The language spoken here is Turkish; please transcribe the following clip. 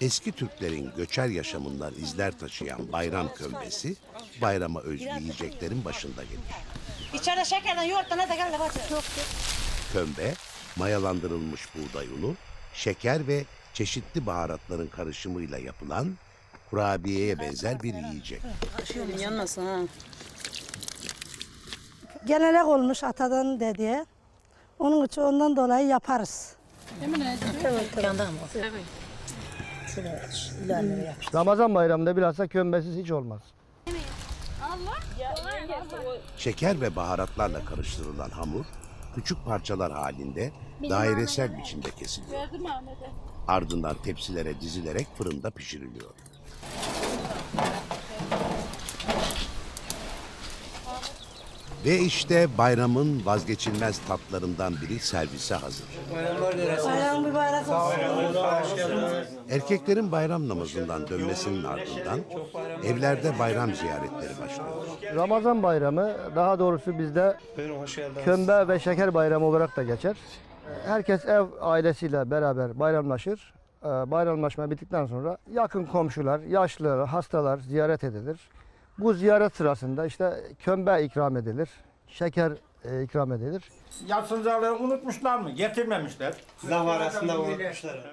Eski Türklerin göçer yaşamından izler taşıyan bayram kömbesi, bayrama özgü yiyeceklerin başında gelir. İçeride şekerden yoğurttan hadi gel de. Yok Kömbe, mayalandırılmış buğday unu, şeker ve çeşitli baharatların karışımıyla yapılan kurabiyeye benzer bir yiyecek. Yanmasın ha. Gelenek olmuş atadan dediğe. Onun için ondan dolayı yaparız. Ramazan bayramında bilhassa kömbesiz hiç olmaz. Şeker ve baharatlarla karıştırılan hamur, küçük parçalar halinde dairesel biçimde kesiliyor. Ardından tepsilere dizilerek fırında pişiriliyor. Ve işte bayramın vazgeçilmez tatlarından biri servise hazır. Bayram mübarek olsun. Erkeklerin bayram namazından dönmesinin ardından evlerde bayram ziyaretleri başlıyor. Ramazan bayramı daha doğrusu bizde kömbe ve şeker bayramı olarak da geçer. Herkes ev ailesiyle beraber bayramlaşır. Ee, Bayramlaşma bittikten sonra yakın komşular, yaşlılar, hastalar ziyaret edilir. Bu ziyaret sırasında işte kömbe ikram edilir, şeker e, ikram edilir. Yatsıncıları unutmuşlar mı? Getirmemişler. Laf arasında unutmuşlar.